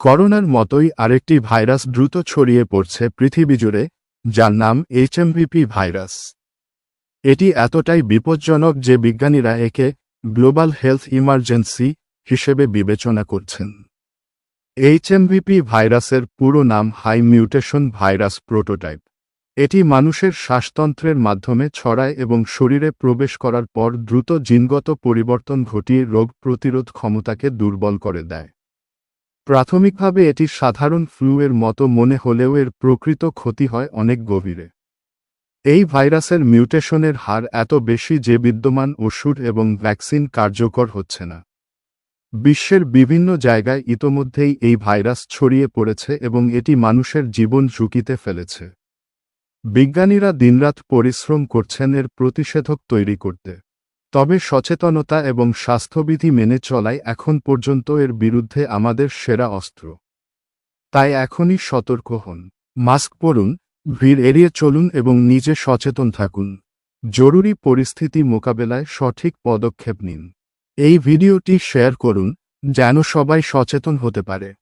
করোনার মতোই আরেকটি ভাইরাস দ্রুত ছড়িয়ে পড়ছে পৃথিবী জুড়ে, যার নাম এইচএমভিপি ভাইরাস। এটি এতটাই বিপজ্জনক যে বিজ্ঞানীরা একে গ্লোবাল হেলথ ইমার্জেন্সি হিসেবে বিবেচনা করছেন। এইচএমভিপি ভাইরাসের পুরো নাম হাই মিউটেশন ভাইরাস প্রোটোটাইপ। এটি মানুষের শ্বাসতন্ত্রের মাধ্যমে ছড়ায় এবং শরীরে প্রবেশ করার পর দ্রুত জিনগত পরিবর্তন ঘটিয়ে রোগ প্রতিরোধ ক্ষমতাকে দুর্বল করে দেয়। প্রাথমিকভাবে এটি সাধারণ ফ্লু এর মতো মনে হলেও এর প্রকৃত ক্ষতি হয় অনেক গভীরে। এই ভাইরাসের মিউটেশনের হার এত বেশি যে বিদ্যমান ওষুধ এবং ভ্যাকসিন কার্যকর হচ্ছে না। বিশ্বের বিভিন্ন জায়গায় ইতোমধ্যেই এই ভাইরাস ছড়িয়ে পড়েছে এবং এটি মানুষের জীবন ঝুঁকিতে ফেলেছে। বিজ্ঞানীরা দিনরাত পরিশ্রম করছেন এর প্রতিষেধক তৈরি করতে। তবে সচেতনতা এবং স্বাস্থ্যবিধি মেনে চলাই এখন পর্যন্ত এর বিরুদ্ধে আমাদের সেরা অস্ত্র। তাই এখনই সতর্ক হন। মাস্ক পরুন, ভিড় এড়িয়ে চলুন এবং নিজে সচেতন থাকুন। জরুরি পরিস্থিতি মোকাবেলায় সঠিক পদক্ষেপ নিন। এই ভিডিওটি শেয়ার করুন, যেন সবাই সচেতন হতে পারে।